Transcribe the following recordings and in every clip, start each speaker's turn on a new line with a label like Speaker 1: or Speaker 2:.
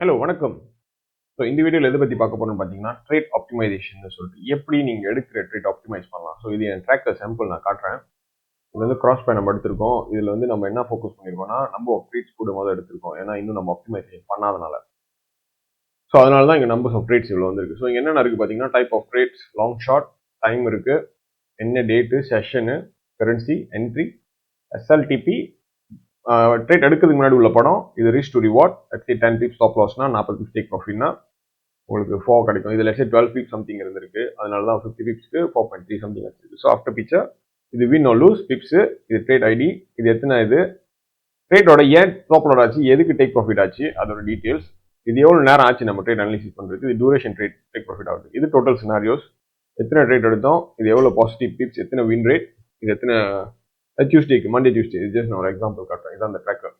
Speaker 1: Hello வணக்கம். So இந்த வீடியோவில் எதை பற்றி பார்க்க போகிறோம்னு பார்த்தீங்கன்னா ட்ரேட் ஆப்டிமைசேஷன் சொல்லிட்டு. எப்படி நீங்கள் எடுக்கிற ட்ரேட் ஆப்டிமைஸ் பண்ணலாம்? ஸோ இது என் ட்ராக்டர் சாம்பிள் நான் காட்டுறேன். இது வந்து கிராஸ் பை நம்ம எடுத்திருக்கோம். இதில் வந்து நம்ம என்ன ஃபோக்கஸ் பண்ணியிருக்கோம்னா நம்ம ட்ரேட்ஸ் கூட முதல் எடுத்திருக்கோம். ஏன்னா இன்னும் நம்ம ஆப்டிமைசேஷன் பண்ணாதனால. ஸோ அதனால தான் இங்கே நம்பர்ஸ் ஆஃப் ட்ரேட்ஸ் இவ்வளோ வந்திருக்கு. ஸோ இங்கே என்னென்ன இருக்குது பார்த்தீங்கன்னா type of trades long short time இருக்குது என்ன date session currency entry SLTP trade எடுக்கிறதுக்கு முன்னாடி உள்ள படம் இது risk to reward let's say ten pips stop லாஸ்னா நாற்பது பிப்ஸ் டேக் ப்ராஃபிட்னா உங்களுக்கு ஃபோர் கிடைக்கும். இது லட்சி டுவெல் பீப் சம்திங் இருந்திருக்கு. அதனால தான் ஃபிஃப்டி பிப்ஸ்க்கு ஃபோர் பாயிண்ட் த்ரீ சம்திங் வச்சிருக்கு. ஸோ ஆஃப்டர் பிக்சர் இது வின் ஆர் லூஸ் பிப்ஸ் இது ட்ரேட் ஐடி இது எத்தனை இது? ட்ரேட்டோட ஏன் ஸ்டாப் லோட் ஆச்சு? எதுக்கு டேக் ப்ராஃபிட் ஆச்சு? அதோட டீட்டெயில்ஸ் இது எவ்வளோ நேரம் ஆச்சு நம்ம ட்ரேட் அனலிசிஸ் பண்ணுறது இது டூரேஷன் ட்ரேட் டேக் ப்ராஃபிட் ஆகுது. இது டோட்டல் சினாரியோஸ் எத்தனை ட்ரேட் எடுத்தோம்? இது எவ்வளோ பாசிட்டிவ் பிப்ஸ் எத்தனை வின் ரேட் இது எத்தனை டியூஸ்டேக்கு மண்டே டியூஸ்டே இது ஜஸ்ட் நான் ஒரு எக்ஸாம்பிள் காட்டுறேன். இதான் அந்த ட்ராக்கர்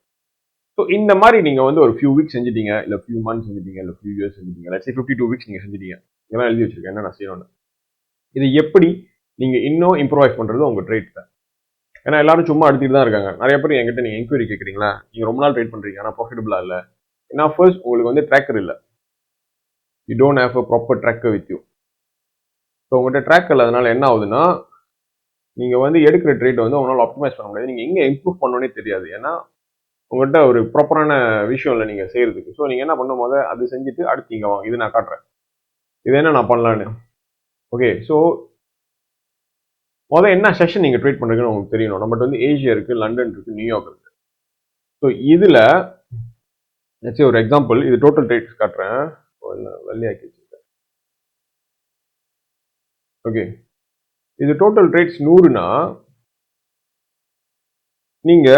Speaker 1: ஸோ இந்த மாதிரி நீங்கள் வந்து ஒரு ஃபியூ வீக்ஸ் செஞ்சிட்டீங்க இல்லை ஃபியூ மந்த்ஸ் செஞ்சிட்டீங்க இல்லை ஃபியூ இயர்ஸ் செஞ்சிட்டீங்க. இல்லை ஃபிஃப்டி டூ வீக்ஸ் நீங்கள் செஞ்சிட்டீங்க. இதெல்லாம் எழுதி வச்சிருக்கேன். என்ன நான் செய்யணும்னு. இது எப்படி நீங்கள் இன்னும் இம்ப்ரூவைஸ் பண்ணுறது உங்கள் ட்ரேட் தான். ஏன்னா எல்லாரும் சும்மா அடுத்துட்டு தான் இருக்காங்க. நிறைய பேர் என்கிட்ட நீங்கள் என்கொயரி கேட்குறீங்களா நீங்கள் ரொம்ப நாள் ட்ரேட் பண்ணுறீங்க ஆனால் ப்ராஃபிட்டபுளாக இல்லை. ஏன்னா ஃபர்ஸ்ட் உங்களுக்கு வந்து ட்ராக்கர் இல்லை. You don't have a proper tracker with you so உங்கள்கிட்ட ட்ராக் இல்லாதனால என்ன ஆகுதுன்னா நீங்கள் வந்து எடுக்கிற ட்ரேட் வந்து உங்களால் ஆப்டிமைஸ் பண்ண முடியாது. நீங்கள் எங்கே இம்ப்ரூவ் பண்ணோன்னே தெரியாது. ஏன்னா உங்கள்கிட்ட ஒரு ப்ராப்பரான விஷயம் இல்லை நீங்கள் செய்கிறதுக்கு ஸோ நீங்கள் என்ன பண்ணும் போது அது செஞ்சுட்டு அடுத்து இங்கே வாங்க. இது நான் காட்டுறேன். இது என்ன நான் பண்ணலான்னு? ஓகே ஸோ முதல் என்ன செஷன் நீங்கள் ட்ரீட் பண்ணுறீங்கன்னு உங்களுக்கு தெரியணும். நம்மகிட்ட வந்து ஏஷியா இருக்குது லண்டன் இருக்குது நியூயார்க் இருக்குது ஸோ இதில் சரி ஒரு எக்ஸாம்பிள் இது டோட்டல் ட்ரேட்ஸ் காட்டுறேன். வெள்ளையாக்கி வச்சுருக்கேன். ஓகே இது டோட்டல் ட்ரேட்ஸ் நூறுனா நீங்க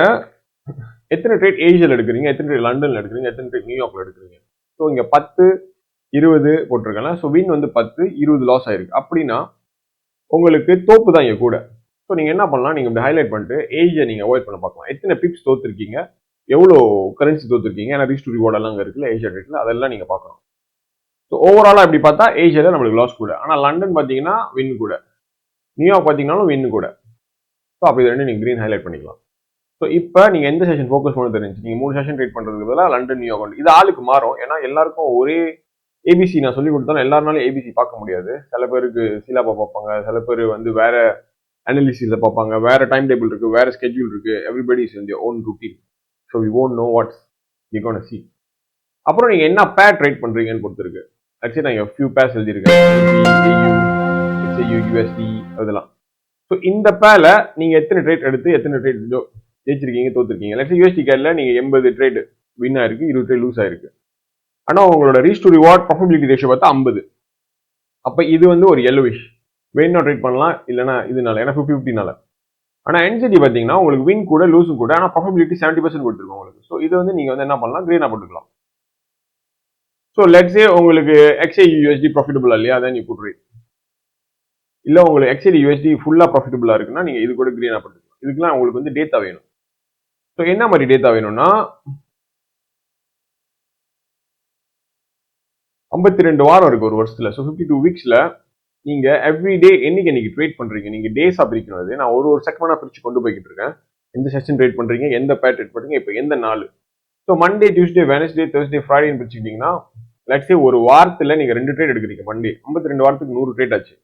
Speaker 1: எத்தனை ட்ரேட் ஏஷியாவில் எடுக்கிறீங்க எத்தனை ட்ரேட் லண்டனில் எடுக்கிறீங்க எத்தனை ட்ரேட் நியூயார்க்கில் எடுக்கிறீங்க? ஸோ இங்கே பத்து இருபது போட்டிருக்கலாம் ஸோ வின் வந்து பத்து இருபது லாஸ் ஆயிருக்கு. அப்படின்னா உங்களுக்கு தோப்பு தான் இங்கே கூட. ஸோ நீங்கள் என்ன பண்ணலாம் நீங்கள் இப்படி ஹைலைட் பண்ணிட்டு ஏஜியை நீங்கள் அவாய்ட் பண்ண பார்க்கலாம். எத்தனை பிப்ஸ் தோத்துருக்கீங்க எவ்வளோ கரன்சி தோத்துருக்கீங்க ஏன்னா ரீஸ்ட் ரிவார்டெல்லாம் அங்கே இருக்குல்ல ஏஷியா ரேட்டில் அதெல்லாம் நீங்கள் பார்க்கணும் ஸோ ஓவராலாக இப்படி பார்த்தா ஏஷியாவில் நம்மளுக்கு லாஸ் கூட. ஆனால் லண்டன் பார்த்தீங்கன்னா வின் கூட. நியூயார்க் பார்த்தீங்கன்னாலும் வின்னு கூட. ஸோ அப்போ இது ரெண்டு நீங்கள் க்ரீன் ஹைலைட் பண்ணிக்கலாம். ஸோ இப்போ நீங்கள் எந்த செஷன் ஃபோக்கஸ் பண்ண தெரிஞ்சு நீங்கள் மூணு செஷன் ட்ரீட் பண்ணுறதுக்கு பதிலாக லண்டன் நியூயார்க் ஒன்று இது ஆளுக்கு மாறும். ஏன்னா எல்லாருக்கும் ஒரே ஏபிசி நான் சொல்லி கொடுத்தாலும் எல்லாருனாலும் ஏபிசி பார்க்க முடியாது. சில பேருக்கு சிலாப்பா பார்ப்பாங்க. சில பேர் வந்து வேற அனாலிசிஸில் பார்ப்பாங்க. வேற டைம் டேபிள் இருக்கு. வேற ஸ்கெட்யூல் இருக்கு. எவ்ரிபடி இஸ் இந்த own routine so we won't know what's you gonna see அப்புறம் நீங்கள் என்ன பேர் ட்ரேட் பண்ணுறீங்கன்னு பொறுத்திருக்கு ஆக்சுவலி நான் ஃபியூ பேர்ஸ் எழுதியிருக்கேன். யூஎஸ்டி அதெல்லாம். ஸோ இந்த பேல நீங்க எத்தனை ட்ரேட் எடுத்து எத்தனை ட்ரேட் ஜெயிச்சிருக்கீங்க தோத்துருக்கீங்க. லட்சம் யூஎஸ்டி கேர்ல நீங்க எண்பது ட்ரேட் வின் ஆயிருக்கு இருபது ட்ரேட் லூஸ் ஆயிருக்கு. ஆனா உங்களோட risk to reward profitability ratio பார்த்தா ஐம்பது. அப்ப இது வந்து ஒரு எல்லோவிஷ் வேணும் ட்ரேட் பண்ணலாம் இல்லைனா இதனால. ஏன்னா ஃபிஃப்டி ஃபிஃப்டினால ஆனா என்சிடி பார்த்தீங்கன்னா உங்களுக்கு வின் கூட லூஸும் கூட ஆனால் ப்ராஃபிபிலிட்டி செவன்டி பர்சன்ட் கொடுத்துருக்கோம் உங்களுக்கு. ஸோ இது வந்து நீங்க வந்து என்ன பண்ணலாம்? கிரீனா போட்டுக்கலாம். ஸோ லெட்ஸே உங்களுக்கு எக்ஸ்ஏ யூஎஸ்டி ப்ராஃபிட்டபிள் இல்லையா? அதான் நீ புட் இல்லை உங்களுக்கு எக்ஸ்ஐடி யூஎஸ்டி ஃபுல்லாக ப்ராஃபிட்டபுளாக இருக்குன்னா நீங்கள் இது கூட க்ரீனாக பண்ணிக்கலாம் இதுக்கெலாம் உங்களுக்கு வந்து டேட்டா வேணும். ஸோ என்ன மாதிரி டேட்டா வேணும்னா ஐம்பத்தி ரெண்டு வாரம் இருக்கு ஒரு வருஷத்துல. ஸோ ஃபிஃப்டி டூ வீக்ஸில் நீங்க எவ்ரி டே என்னைக்கு இன்னைக்கு ட்ரேட் பண்றீங்க? நீங்க டேஸாக பிரிக்கணும் அது. நான் ஒரு ஒரு செக்மெண்டாக பிரித்து கொண்டு போய்கிட்டு இருக்கேன். எந்த செஷன் ட்ரேட் பண்றீங்க? எந்த பேர் ட்ரேட் பண்றீங்க? இப்போ எந்த நாள்? So Monday Tuesday Wednesday Thursday ஃப்ரைடேன்னு பிரிச்சுக்கிட்டிங்கன்னா லட்சே ஒரு வாரத்தில் நீங்க ரெண்டு ட்ரேட் எடுக்கிறீங்க மண்டே ஐம்பத்தி ரெண்டு வாரத்துக்கு நூறு ட்ரேட் ஆச்சு.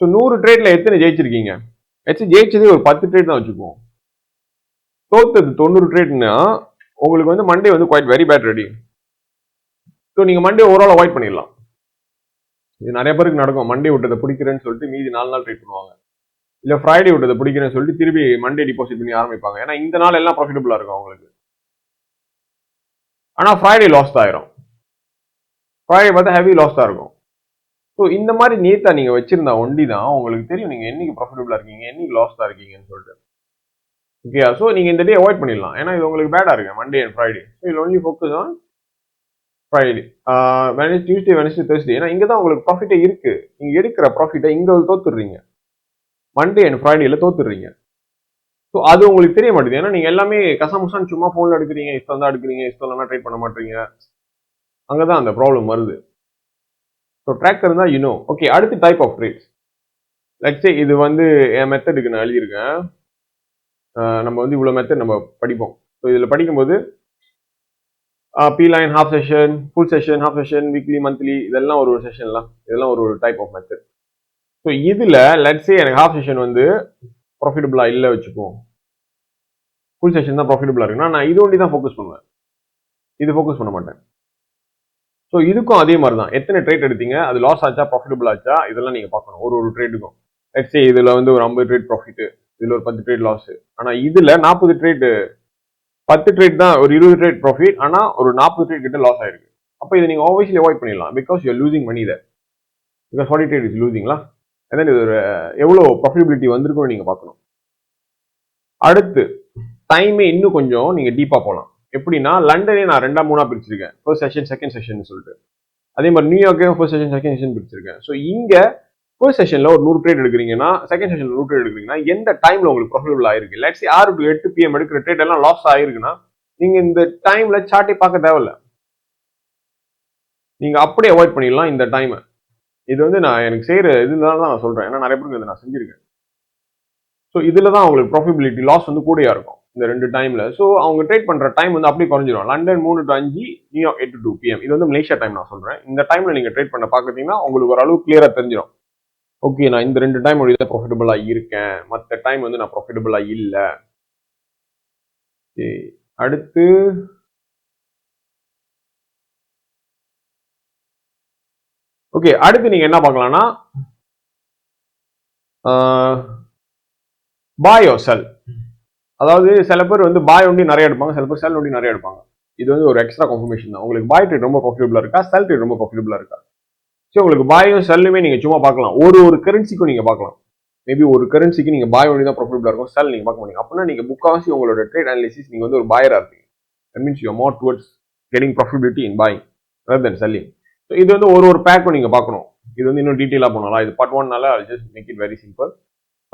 Speaker 1: ஸோ நூறு ட்ரேட்ல எத்தனை ஜெயிச்சிருக்கீங்க? வச்சு ஜெயிச்சதே? ஒரு பத்து ட்ரேட் தான் வச்சுக்குவோம். தோத்தது தொண்ணூறு ட்ரேட்னா உங்களுக்கு வந்து மண்டே வந்து quite very bad ready so நீங்கள் மண்டே ஓவரால் அவாய்ட் பண்ணிடலாம். இது நிறைய பேருக்கு நடக்கும். மண்டே விட்டதை பிடிக்கிறேன்னு சொல்லிட்டு மீதி நாலு நாள் ட்ரேட் பண்ணுவாங்க. இல்லை ஃப்ரைடே விட்டதை பிடிக்கிறேன்னு சொல்லிட்டு திருப்பி மண்டே டிபாசிட் பண்ணி ஆரம்பிப்பாங்க. ஏன்னா இந்த நாள் எல்லாம் ப்ராஃபிட்டபுளாக இருக்கும் அவங்களுக்கு. ஆனால் ஃப்ரைடே லாஸ் தான் ஆயிரும். ஃப்ரைடே பார்த்தா ஹெவி லாஸ் தான் இருக்கும். ஸோ இந்த மாதிரி நேத்தா நீங்கள் வச்சிருந்தா ஒண்டி தான் உங்களுக்கு தெரியும். நீங்கள் என்னைக்கு ப்ராஃபிட்டபிளா இருக்கீங்க? என்னைக்கு லாஸ்டாக இருக்கீங்கன்னு சொல்லிட்டு. ஓகே ஸோ நீங்கள் இந்த டே அவாய்ட் பண்ணிடலாம். ஏன்னா இது உங்களுக்கு பேடாக இருக்கு. Monday and Friday so I'll only focus on Friday Venice Tuesday Wednesday Thursday ஏன்னா இங்கே தான் உங்களுக்கு ப்ராஃபிட்டே இருக்குது நீங்கள் எடுக்கிற ப்ராஃபிட்டை இங்கே தோத்துடுறீங்க. மண்டே அண்ட் ஃப்ரைடேல தோத்துடுறீங்க. ஸோ அது உங்களுக்கு தெரிய மாட்டேங்குது ஏன்னா நீங்கள் எல்லாமே கசமுசான்னு சும்மா ஃபோனில் எடுக்கிறீங்க இஷ்டம் தான் எடுக்கிறீங்க இஷ்டம் இல்லைனா ட்ரேட் பண்ண மாட்டீங்க. அங்கதான் அந்த ப்ராப்ளம் வருது. ஸோ ட்ராக்கர் தான் யூனோ ஓகே அடுத்து type of trades let's say இது வந்து என் மெத்தடுக்கு நான் எழுதியிருக்கேன். நம்ம வந்து இவ்வளோ மெத்தட் நம்ம படிப்போம். ஸோ இதில் படிக்கும்போது B line half session full session half session weekly monthly இதெல்லாம் ஒரு ஒரு செஷன்லாம் இதெல்லாம் ஒரு ஒரு டைப் ஆஃப் மெத்தட் ஸோ இதில் லெட்ஸே எனக்கு ஹாஃப் செஷன் வந்து ப்ராஃபிட்டபுளாக இல்லை வச்சுக்குவோம் ஃபுல் செஷன் தான் ப்ராஃபிட்டபுளாக இருக்குன்னா நான் இது ஒண்டி தான் ஃபோக்கஸ் பண்ணுவேன். இது ஃபோக்கஸ் பண்ண மாட்டேன். ஸோ இதுக்கும் அதே மாதிரி தான் எத்தனை ட்ரேட் எடுத்தீங்க? அது லாஸ் ஆச்சா ப்ராஃபிட்டபிள் ஆச்சா? இதெல்லாம் நீங்கள் பார்க்கணும். ஒரு ஒரு ட்ரேட்டுக்கும் லெட்ஸே இதில் வந்து ஒரு ஐம்பது ட்ரேட் ப்ராஃபிட்டு இதில் ஒரு பத்து ட்ரேட் லாஸு ஆனால் இதில் நாற்பது ட்ரேட் பத்து ட்ரேட் தான் ஒரு இருபது ட்ரேட் ப்ராஃபிட் ஆனால் ஒரு நாற்பது ட்ரேட் கிட்ட லாஸ் ஆயிருக்கு. அப்போ இதை நீங்கள் ஆப்வியஸ்லி அவாய்ட் பண்ணிடலாம். Because you losing money there because forty trade is லூசிங்களா அதான் இது ஒரு எவ்வளோ ப்ராஃபிட்டபிலிட்டி வந்திருக்குன்னு நீங்கள் பார்க்கணும். அடுத்து டைமே இன்னும் கொஞ்சம் நீங்கள் டீப்பாக போகலாம். எப்படின்னா லண்டனே நான் ரெண்டா மூணா பிரிச்சிருக்கேன். ஃபர்ஸ்ட் செஷன் செகண்ட் செஷன் சொல்லிட்டு. அதே மாதிரி நியூயார்க்கையும் ஃபர்ஸ்ட் செஷன் செகண்ட் செஷன் பிரிச்சிருக்கேன். ஸோ இங்கே ஃபர்ஸ்ட் செஷனில் ஒரு நூறு ட்ரேட் எடுக்கிறீங்கன்னா செகண்ட் செஷனில் நூறு ட்ரேட் எடுக்கிறீங்கன்னா எந்த டைமில் உங்களுக்கு ப்ராஃபிட்டபிள் ஆயிருக்கு? லெட்ஸ் ஆறு டு எட்டு பிஎம் எடுக்கிற ட்ரேட் எல்லாம் லாஸ் ஆயிருக்குன்னா நீங்கள் இந்த டைமில் சார்ட்டை பார்க்க தேவையில்ல. நீங்கள் அப்படியே அவாய்ட் பண்ணிடலாம் இந்த டைமை இது வந்து நான் எனக்கு செய்கிற இதுனால தான் நான் சொல்கிறேன் ஏன்னா நிறைய பேருக்கு இதை நான் செஞ்சுருக்கேன். ஸோ இதில் தான் உங்களுக்கு ப்ராஃபிபிலிட்டி லாஸ் வந்து கூடையாக இருக்கும். இந்த ரெண்டு டைமில் ஸோ அவங்க ட்ரேட் பண்ணுற டைம் வந்து அப்படியே குறைஞ்சிடும் லண்டன் மூணு டு அஞ்சு நியூயார்க் எட்டு டூ பிஎம் இது வந்து மலேசியா டைம் நான் சொல்கிறேன் இந்த டைமில் நீங்கள் ட்ரேட் பண்ண பார்க்குறீங்கன்னா உங்களுக்கு ஒரு அளவு கிளியராக தெரிஞ்சிடும் ஓகே நான் இந்த ரெண்டு டைம் தான் ப்ராஃபிட்டபுளாக இருக்கேன். மற்ற டைம் வந்து நான் ப்ராஃபிட்டபுளாக இல்லை. அடுத்து ஓகே அடுத்து நீங்க என்ன பார்க்கலாம்னா பாயோ செல் அதாவது சில பேர் வந்து பாய் ஒண்டி நிறைய எடுப்பாங்க சில பேர் செல் ஒண்டி நிறைய எடுப்பாங்க. இது வந்து ஒரு எக்ஸ்ட்ரா கன்ஃபர்மேஷன் தான். உங்களுக்கு பாய் ட்ரேட் ரொம்ப ப்ராஃபிட்டபுளா இருக்கா செல் ட்ரேட் ரொம்ப ப்ராஃபிட்டபுளா இருக்கா? ஸோ உங்களுக்கு பாயும் செல்லுமே நீங்க சும்மா பார்க்கலாம். ஒரு ஒரு கரன்சிக்கும் நீங்க பார்க்கலாம். மேபி ஒரு கரன்சிக்கு நீங்க பாய் ஒண்டி தான் ப்ராஃபிட்டபுளா இருக்கும் செல் நீங்க பார்க்க மாட்டீங்க. அப்படின்னா நீங்க முக்காவாசி உங்களோட ட்ரேட் அனாலிசிஸ் நீங்க வந்து ஒரு பாயரா இருப்பீங்க. That means you more towards getting profitability in buying rather than selling so இது வந்து ஒரு ஒரு பேக்கும் நீங்க பார்க்கணும். இது வந்து இன்னும் டீட்டெயிலாக பண்ணலாம் இது பார்ட் ஒன்னால just make it very simple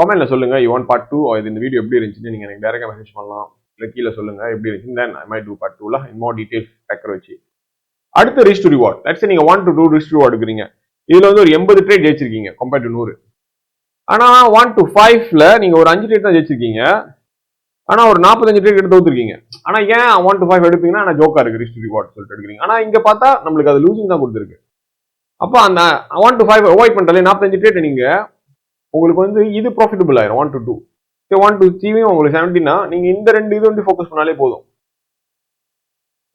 Speaker 1: கமெண்ட்ல சொல்லுங்க. யூ ஒன் பார்ட் டூ இது இந்த வீடியோ எப்படி இருந்துச்சுன்னு நீங்க எனக்கு டேரக்டா மெசேஜ் பண்ணலாம். இல்லை கீழே சொல்லுங்க. எப்படி இருந்துச்சுன்னு then I may do part டூல இன் டீடைல்ஸ் டீடைல் பேக்கர் வச்சு. அடுத்து ரிஸ்ட் ரிவார்ட் லட்ஸ் நீங்க one to two risk reward எடுக்கிறீங்க. இதுல வந்து ஒரு எண்பது ட்ரேட் ஜெயிச்சிருக்கீங்க கம்பேர்ட் டு நூறு. ஆனா ஒன் டு ஃபைவ்ல நீங்க ஒரு அஞ்சு ட்ரேட் தான் ஜெயிச்சிருக்கீங்க. ஆனா ஒரு நாற்பத்தஞ்சு ட்ரேட் எடுத்து தோத்துருக்கீங்க. ஆனா ஏன் ஒன் டு ஃபைவ் எடுப்பீங்கன்னா ஆனா ஜோக்கா இருக்கு ரிஸ்ட் ரிவார்ட் சொல்லிட்டு எடுக்கிறீங்க. ஆனா இங்க பார்த்தா நம்மளுக்கு அது லூசிங் தான் கொடுத்துருக்கு. அப்போ அந்த ஒன் டு ஃபைவ் அவாய்ட் பண்ணாலே நாற்பத்தஞ்சு ட்ரேட் நீங்க உங்களுக்கு வந்து இது ப்ராஃபிட்டபிள் ஆயிரும் one to two one to த்ரீயும் உங்களுக்கு செவன்டினா நீங்க இந்த ரெண்டு இது வந்து ஃபோக்கஸ் பண்ணாலே போதும்.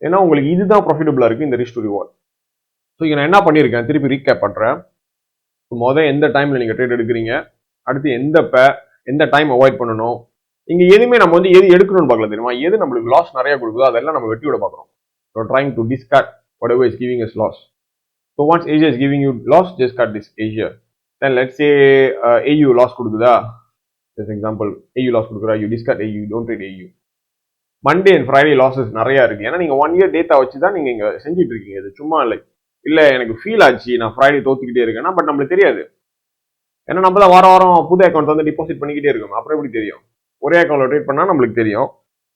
Speaker 1: ஏன்னா உங்களுக்கு இதுதான் ப்ராஃபிட்டபிளா இருக்கு இந்த ரிஸ்ட் ரிவார்ட் ஸோ இங்கே நான் என்ன பண்ணியிருக்கேன் திருப்பி ரீகேப் பண்றேன். மொதல் எந்த டைம்ல நீங்க ட்ரேட் எடுக்கிறீங்க? அடுத்து எந்த பே எந்த டைம் அவாய்ட் பண்ணணும்? இங்க எதுவுமே நம்ம வந்து எது எடுக்கணும்னு பார்க்கல தெரியுமா? எது நம்மளுக்கு லாஸ் நிறைய கொடுக்குதோ அதெல்லாம் நம்ம வெட்டியோட பார்க்குறோம் so trying to discard whatever is giving is loss so what's Asia is giving you loss just cut this Asia then let's a AU loss கொடுக்குதா? Just example AU loss கொடுக்குறா you discard AU don't trade AU Monday and Friday losses நிறைய இருக்கு. ஏன்னா நீங்க one year data வச்சு தான் நீங்க இங்க செஞ்சுட்டு இருக்கீங்க. இது சும்மா இல்லை. இல்ல எனக்கு ஃபீல் ஆச்சு. நான் ஃப்ரைடே தோத்துக்கிட்டே இருக்கேன்னா பட் நம்மளுக்கு தெரியாது. ஏன்னா நம்ம தான் வாரம் வாரம் புது அக்கௌண்ட் வந்து டிபாசிட் பண்ணிக்கிட்டே இருக்கோம். அப்புறம் எப்படி தெரியும்? ஒரே அக்கௌண்ட்ல ட்ரேட் பண்ணா நம்மளுக்கு தெரியும்.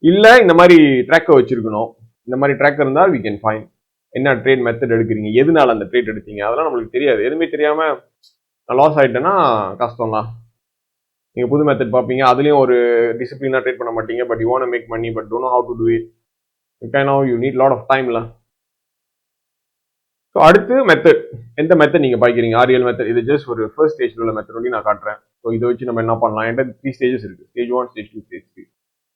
Speaker 1: இல்ல இந்த மாதிரி ட்ராக்கை வச்சிருக்கணும். இந்த மாதிரி ட்ராக் இருந்தால் வி கேன் ஃபைன் என்ன ட்ரேட் மெத்தட் எடுக்கிறீங்க? எதனால அந்த ட்ரேட் எடுத்தீங்க? அதெல்லாம் நம்மளுக்கு தெரியாது. எதுவுமே தெரியாம நான் லாஸ் ஆகிட்டேன்னா கஷ்டம் தான் புது மெத்தட் பார்ப்பீங்க. அதுலேயும் ஒரு டிசிப்ளினாக ட்ரேட் பண்ண மாட்டீங்க. But you want make money but don't how to do it you can have you need lot of டைம்ல ஸோ அடுத்து மெத்தட் எந்த மெத்தட் நீங்கள் பாய்க்கிறீங்க? ஆரியல் மெத்தட் இது ஜஸ்ட் ஒரு ஃபர்ஸ்ட் ஸ்டேஜில் உள்ள மெத்தட் ஒண்டி நான் காட்டுறேன். ஸோ இதை வச்சு நம்ம என்ன பண்ணலாம்? என்கிட்ட த்ரீ ஸ்டேஜஸ் இருக்கு. Stage one stage two stage three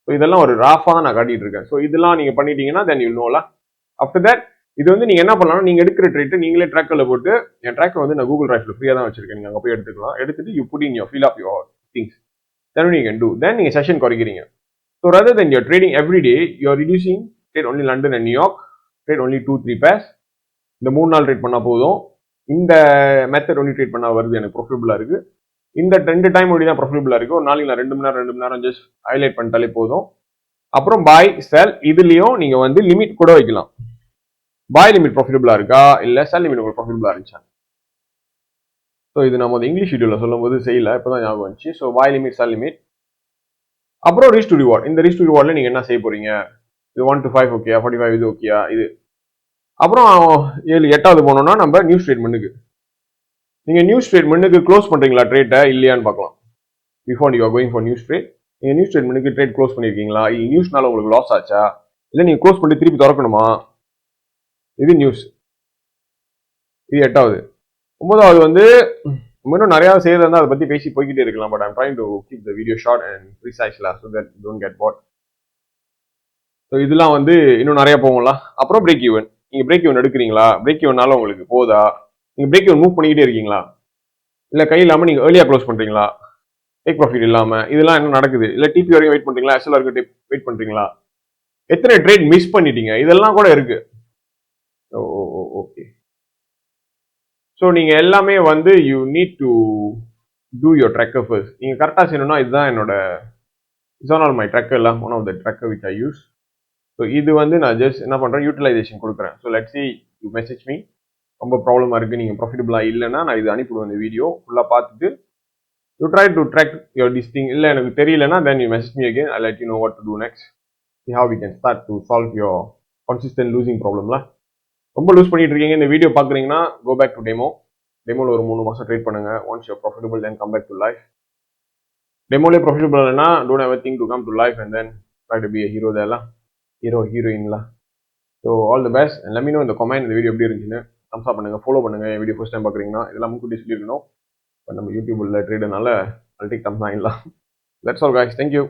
Speaker 1: so இதெல்லாம் ஒரு ராஃபாக தான் நான் காட்டிட்டு இருக்கேன். ஸோ இதெல்லாம் நீங்கள் பண்ணிட்டீங்கன்னா தென் யூ நோல ஆஃப்டர் தட் இது வந்து நீங்க என்ன பண்ணலாம் நீங்க எடுக்கிற ட்ரேட் நீங்களே ட்ராக்கில் போட்டு என் ட்ராக்கை வந்து நான் கூகுள் டிரைவ்ல ஃப்ரீயா தான் வச்சிருக்கேன். நீங்க அங்கே போய் எடுத்துக்கலாம். எடுத்துட்டு you put in your fill of your things then you can do தென் நீங்க செஷன் குறைக்கிறீங்க. So rather then your trading every day you're reducing trade only London and New York trade only two three days இந்த மூணு நாள் trade பண்ணால் போதும். இந்த method only trade பண்ணால் வருது. எனக்கு ப்ரொஃபிட்டபுளா இருக்கு. இந்த ரெண்டு டைம் ஒடி தான் ப்ரொஃபிட்டபுளா இருக்கு. ஒரு நாளைக்கு நான் ரெண்டு மணி நேரம் ரெண்டு மணி நேரம் ஜஸ்ட் ஹைலைட் பண்ணிட்டாலே போதும். அப்புறம் பாய் செல் இதுலேயும் நீங்கள் வந்து லிமிட் கூட வைக்கலாம். பாய் லிமிட் ப்ராஃபிட்டபுளாக இருக்கா? இல்லை செல் லிமிட் உங்களுக்கு ப்ராஃபிட்டபுளாக இருந்துச்சா? ஸோ இது நம்ம வந்து இங்கிலீஷ் வீடியோல சொல்லும் போது இப்போ தான் ஞாபகம் வந்துச்சு. So buy limit sell limit அப்புறம் ரீச் டு ரிவார்ட் இந்த ரீச் டு ரிவார்டில் நீங்கள் என்ன செய்ய போகிறீங்க இது ஒன் டு ஃபைவ் ஓகேயா ஃபார்ட்டி ஃபைவ் இது ஓகேயா இது. அப்புறம் ஏழு எட்டாவது போனோம்னா நம்ம நியூ ஸ்டேட்மெண்ட்டுக்கு நீங்கள் நியூ ஸ்டேட்மெண்ட்டுக்கு க்ளோஸ் பண்ணுறீங்களா ட்ரேட்டை இல்லையான்னு பார்க்கலாம். Before you are going for news straight நீங்கள் நியூஸ் ஸ்டேட்மெண்ட்டுக்கு ட்ரேட் க்ளோஸ் பண்ணிருக்கீங்களா? நியூஸ்னால உங்களுக்கு லாஸ் ஆச்சா? இல்லை நீங்கள் க்ளோஸ் பண்ணி திருப்பி திறக்கணுமா? இது நியூஸ் இது எட்டாவது. ஒன்பதாவது வந்து இன்னும் நிறையா செய்யறதா அதை பற்றி பேசி போய்கிட்டே இருக்கலாம் but I'm trying to keep the video short and ப்ரீசைஸ்லா so that don't get what so இதெல்லாம் வந்து இன்னும் நிறைய போகும்ல. அப்புறம் பிரேக் ஈவன் நீங்கள் பிரேக் ஈவன் எடுக்கிறீங்களா? பிரேக் ஈவனால உங்களுக்கு போதா? நீங்கள் பிரேக் ஈவன் மூவ் பண்ணிக்கிட்டே இருக்கீங்களா? இல்லை கை இல்லாமல் நீங்கள் ஏர்லியாக க்ளோஸ் பண்ணுறீங்களா டேக் ப்ராஃபிட் இல்லாமல் இதெல்லாம் என்ன நடக்குது. இல்லை டிபி வரைக்கும் வெயிட் பண்ணுறீங்களா எஸ்எல் வரைக்கும் வெயிட் பண்ணுறீங்களா எத்தனை ட்ரேட் மிஸ் பண்ணிட்டீங்க? இதெல்லாம் கூட இருக்குது ஓகே ஸோ நீங்கள் எல்லாமே வந்து you need to do your tracker first நீங்கள் கரெக்டாக செய்யணும்னா இதுதான் என்னோட it's on all my tracker எல்லாம் one of the tracker which I use so இது வந்து நான் ஜஸ்ட் என்ன பண்ணுறேன் யூட்டிலைசேஷன் கொடுக்குறேன். So let see you message me ரொம்ப ப்ராப்ளமாக இருக்குது நீங்கள் ப்ராஃபிட்டபுளாக இல்லைன்னா நான் இது அனுப்பிவிடுவேன் இந்த வீடியோ ஃபுல்லாக பார்த்துட்டு you try to track your டிஸ்டிங் இல்லை எனக்கு தெரியலனா then you message me again I let you know what to do next how we can start to solve your consistent losing ப்ராப்ளம்ல ரொம்ப லூஸ் பண்ணிட்டு இருக்கீங்க இந்த வீடியோ பார்க்குறீங்கன்னா கோ பேக் டு டெமோ டெமோவில் ஒரு மூணு மாதம் ட்ரேட் பண்ணுங்க. Once you're profitable then come back to life டெமோலே profitable இல்லைன்னா don't ever think to come to life and then try to be hero தேலாம் hero ஹீரோயின்லாம் ஸோ ஆல் த பெஸ்ட் எல்லாமே இந்த comment இந்த வீடியோ எப்படி இருந்துச்சுன்னு. தம்ஸ் பண்ணுங்க follow பண்ணுங்க. என் video first time பார்க்குறீங்கன்னா இதெல்லாம் முன்கூட்டி சொல்லியிருக்கணும். இப்போ நம்ம யூடியூப்ல ட்ரேடுனால அல்டிக் தம்ஸ் ஆகிடலாம் that's all guys thank you